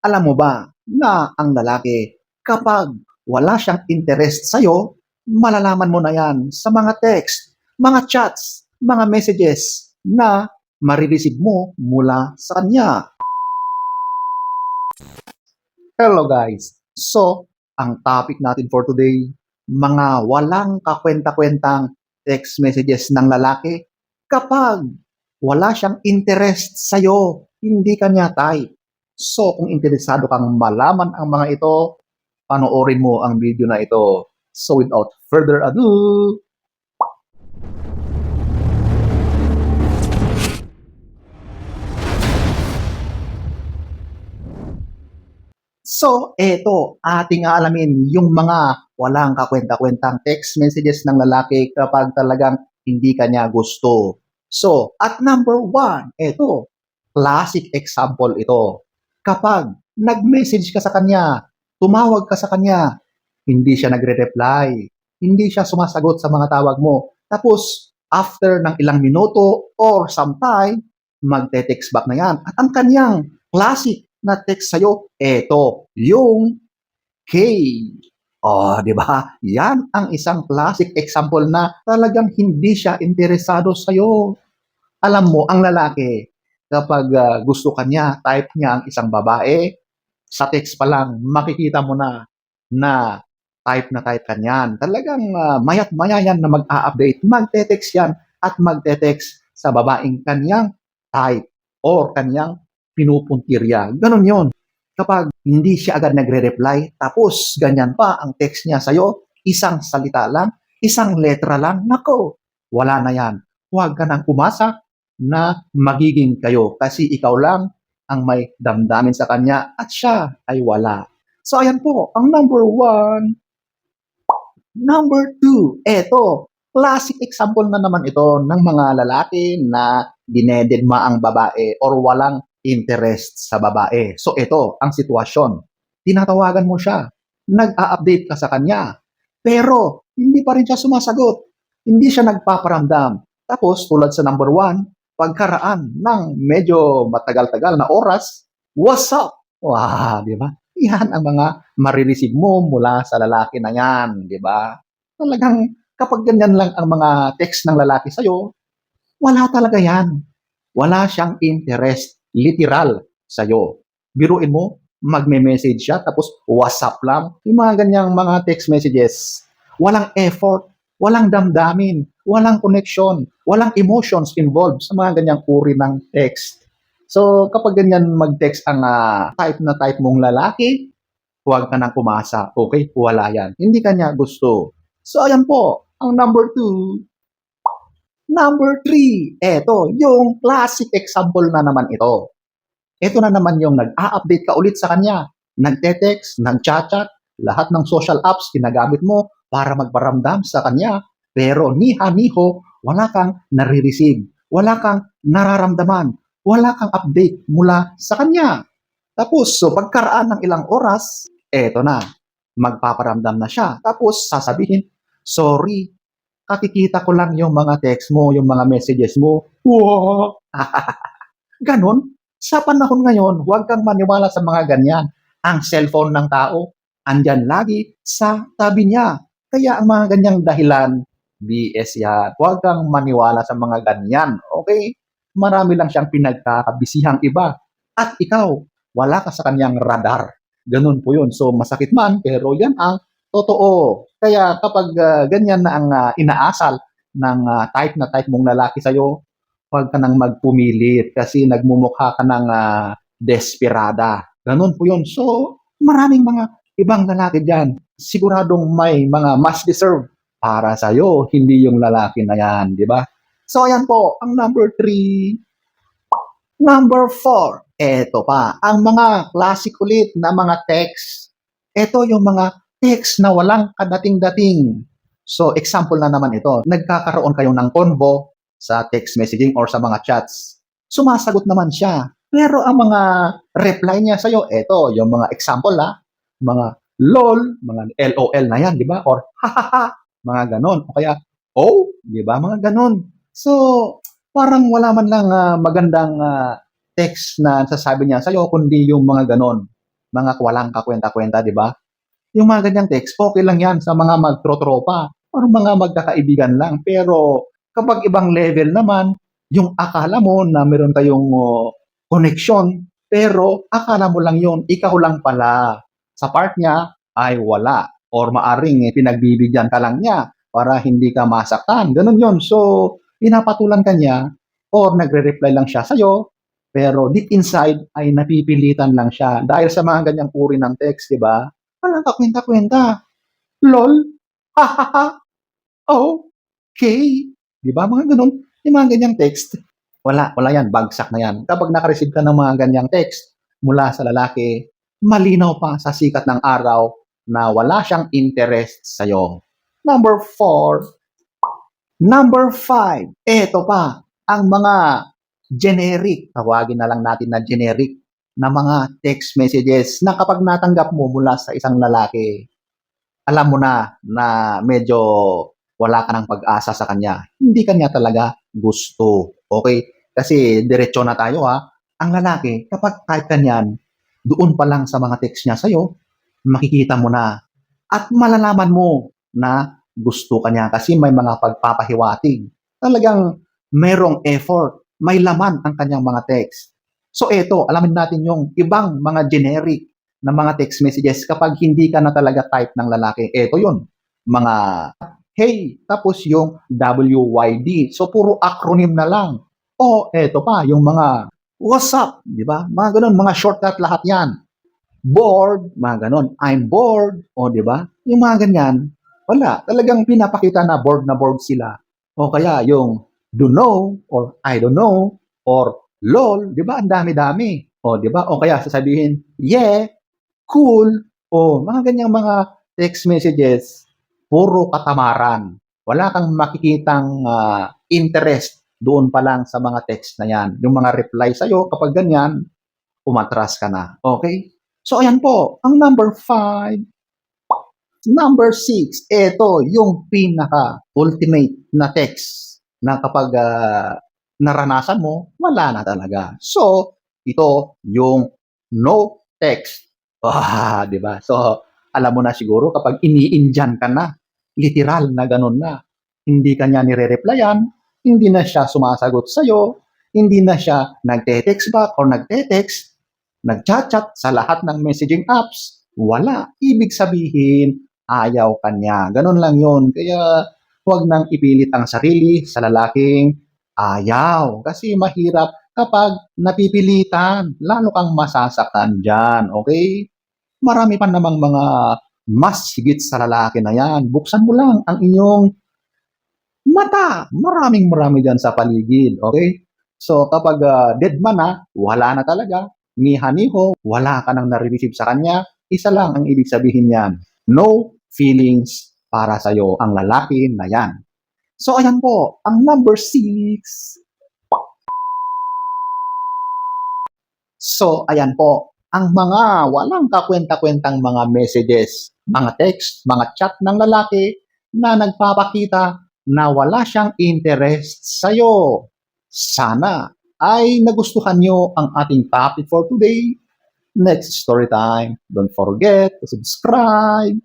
Alam mo ba na ang lalaki, kapag wala siyang interest sa'yo, malalaman mo na yan sa mga text, mga chats, mga messages na marireceive mo mula sa kanya. Hello guys! So, ang topic natin for today, mga walang kakwenta-kwentang text messages ng lalaki kapag wala siyang interest sa'yo, hindi ka niya type. So, kung interesado kang malaman ang mga ito, panoorin mo ang video na ito. So, without further ado, So, eto, ating alamin yung mga walang kakwenta-kwentang text messages ng lalaki kapag talagang hindi kanya gusto. So, at number one, eto, classic example ito. Kapag nag-message ka sa kanya, tumawag ka sa kanya, hindi siya nagre-reply, hindi siya sumasagot sa mga tawag mo. Tapos, after ng ilang minuto or sometime, magte-text back na yan. At ang kanyang classic na text sa'yo, eto, yung K. Oh, di ba? Yan ang isang classic example na talagang hindi siya interesado sa'yo. Alam mo, ang lalaki, kapag ah, gusto kanya, type niya ang isang babae, sa text pa lang, makikita mo na na type na type ka niyan. Talagang ah, mayat maya yan na mag-a-update. Magte-text yan at magte-text sa babaeng kanyang type or kanyang pinupuntirya. Ganon yon. Kapag hindi siya agad nagre-reply, tapos ganyan pa ang text niya sa'yo, isang salita lang, isang letra lang, nako, wala na yan. Huwag ka nang umasa na magiging kayo kasi ikaw lang ang may damdamin sa kanya at siya ay wala. So ayan po, ang number one. Number two, eto, classic example na naman ito ng mga lalaki na dinededma ang babae or walang interest sa babae. So ito ang sitwasyon. Tinatawagan mo siya, nag-a-update ka sa kanya, pero hindi pa rin siya sumasagot. Hindi siya nagpaparamdam. Tapos tulad sa number one, pagkaraan ng medyo matagal-tagal na oras, what's up? Wow, di ba? Yan ang mga marireceive mo mula sa lalaki na yan, di ba? Talagang kapag ganyan lang ang mga text ng lalaki sa'yo, wala talaga yan. Wala siyang interest, literal, sa'yo. Biruin mo, magme-message siya, tapos WhatsApp lang. Yung mga ganyang mga text messages, walang effort, walang damdamin, walang connection, walang emotions involved sa mga ganyang uri ng text. So, kapag ganyan mag-text ang ah, type na type mong lalaki, huwag ka nang kumasa. Okay? Wala yan. Hindi ka niya gusto. So, ayan po. Ang number two. Number three. Eto, yung classic example na naman ito. Ito na naman yung nag-a-update ka ulit sa kanya. Nagte-text, nag-chat-chat, lahat ng social apps ginagamit mo para magparamdam sa kanya. Pero niha-niho, wala kang nare-receive. Wala kang nararamdaman. Wala kang update mula sa kanya. Tapos, so pagkaraan ng ilang oras, eto na, magpaparamdam na siya. Tapos, sasabihin, sorry, kakikita ko lang yung mga text mo, yung mga messages mo. Wow! Ganon. Sa panahon ngayon, huwag kang maniwala sa mga ganyan. Ang cellphone ng tao, andyan lagi sa tabi niya. Kaya ang mga ganyang dahilan, BS yan. Huwag kang maniwala sa mga ganyan. Okay? Marami lang siyang pinagkakabisihang iba. At ikaw, wala ka sa kanyang radar. Ganun po yun. So, masakit man, pero yan ang totoo. Kaya kapag ah, ganyan na ang ah, inaasal ng ah, type na type mong lalaki sa'yo, huwag ka nang magpumilit kasi nagmumukha ka ng ah, desperada. Ganun po yun. So, maraming mga ibang lalaki dyan. Siguradong may mga mas deserve para sa'yo, hindi yung lalaki na yan, di ba? So, ayan po, ang number three. Number four, eto pa, ang mga classic ulit na mga text. Ito yung mga text na walang kadating-dating. So, example na naman ito. Nagkakaroon kayo ng convo sa text messaging or sa mga chats. Sumasagot naman siya. Pero ang mga reply niya sa'yo, eto, yung mga example ha, mga lol, mga LOL na yan, di ba? Or hahaha, mga ganon. O kaya, oh, di ba? Mga ganon. So, parang wala man lang ah, magandang ah, text na sasabi niya sa'yo, kundi yung mga ganon. mga walang kakwenta-kwenta, di ba? Yung mga ganyang text, okay lang yan sa mga magtrotropa or mga magkakaibigan lang. Pero kapag ibang level naman, yung akala mo na meron kayong oh, connection, pero akala mo lang yun, ikaw lang pala. Sa part niya ay wala. Or maaring eh, pinagbibigyan ka lang niya para hindi ka masaktan. Ganun yun. So, pinapatulan ka niya or nagre-reply lang siya sa'yo, pero deep inside ay napipilitan lang siya dahil sa mga ganyang uri ng text, di ba? Walang kakwenta-kwenta. LOL. Ha ha ha. Okay. Di ba? Mga ganun. Yung mga ganyang text. Wala, wala yan. Bagsak na yan. Kapag nakareceive ka ng mga ganyang text mula sa lalaki, malinaw pa sa sikat ng araw na wala siyang interest sa'yo. Number four. Number five. Eto pa. Ang mga generic, tawagin na lang natin na generic, na mga text messages na kapag natanggap mo mula sa isang lalaki, alam mo na na medyo wala ka ng pag-asa sa kanya. Hindi kanya talaga gusto. Okay? Kasi diretso na tayo ha. Ang lalaki, kapag kahit kanyan, doon pa lang sa mga text niya sa'yo, makikita mo na. At malalaman mo na gusto kanya kasi may mga pagpapahiwatig. Talagang merong effort, may laman ang kanyang mga text. So eto, alamin natin yung ibang mga generic na mga text messages kapag hindi ka na talaga type ng lalaki. Eto yun, mga hey, tapos yung WYD. So puro acronym na lang. O eto pa, yung mga what's up, di ba? Mga ganun, mga shortcut lahat yan. Bored, mga ganun. I'm bored, o di ba? Yung mga ganyan, wala. Talagang pinapakita na bored na bored sila. O kaya yung do know or I don't know or lol, 'di ba? Ang dami-dami. O 'di ba? O kaya sasabihin, yeah, cool. O mga ganyang mga text messages, puro katamaran. Wala kang makikitang ah, interest doon pa lang sa mga text na yan. Yung mga reply sa'yo, kapag ganyan, umatras ka na. Okay? So, ayan po. Ang number five, Number six, ito yung pinaka ultimate na text na kapag ah, naranasan mo, wala na talaga. So, ito yung no text. Ah, 'di ba? So, alam mo na siguro kapag ini-indyan ka na, literal na ganun na. Hindi ka niya nire-replyan, hindi na siya sumasagot sa'yo, hindi na siya nagte-text back or nagte-text, nag-chat-chat sa lahat ng messaging apps, wala. Ibig sabihin, ayaw kanya. Ganun lang yun. Kaya huwag nang ipilit ang sarili sa lalaking ayaw. Kasi mahirap kapag napipilitan. Lalo kang masasaktan dyan. Okay? Marami pa namang mga mas higit sa lalaki na yan. Buksan mo lang ang inyong mata. Maraming marami dyan sa paligid. Okay? So kapag ah, dead man na, wala na talaga. Niha-niho, wala ka nang nare-receive sa kanya. Isa lang ang ibig sabihin yan. No feelings para sa'yo ang lalaki na yan. So, ayan po, ang number six. So, ayan po, ang mga walang kakwenta-kwentang mga messages, mga text, mga chat ng lalaki na nagpapakita na wala siyang interest sa'yo. Sana ay nagustuhan nyo ang ating topic for today. Next story time. Don't forget to subscribe,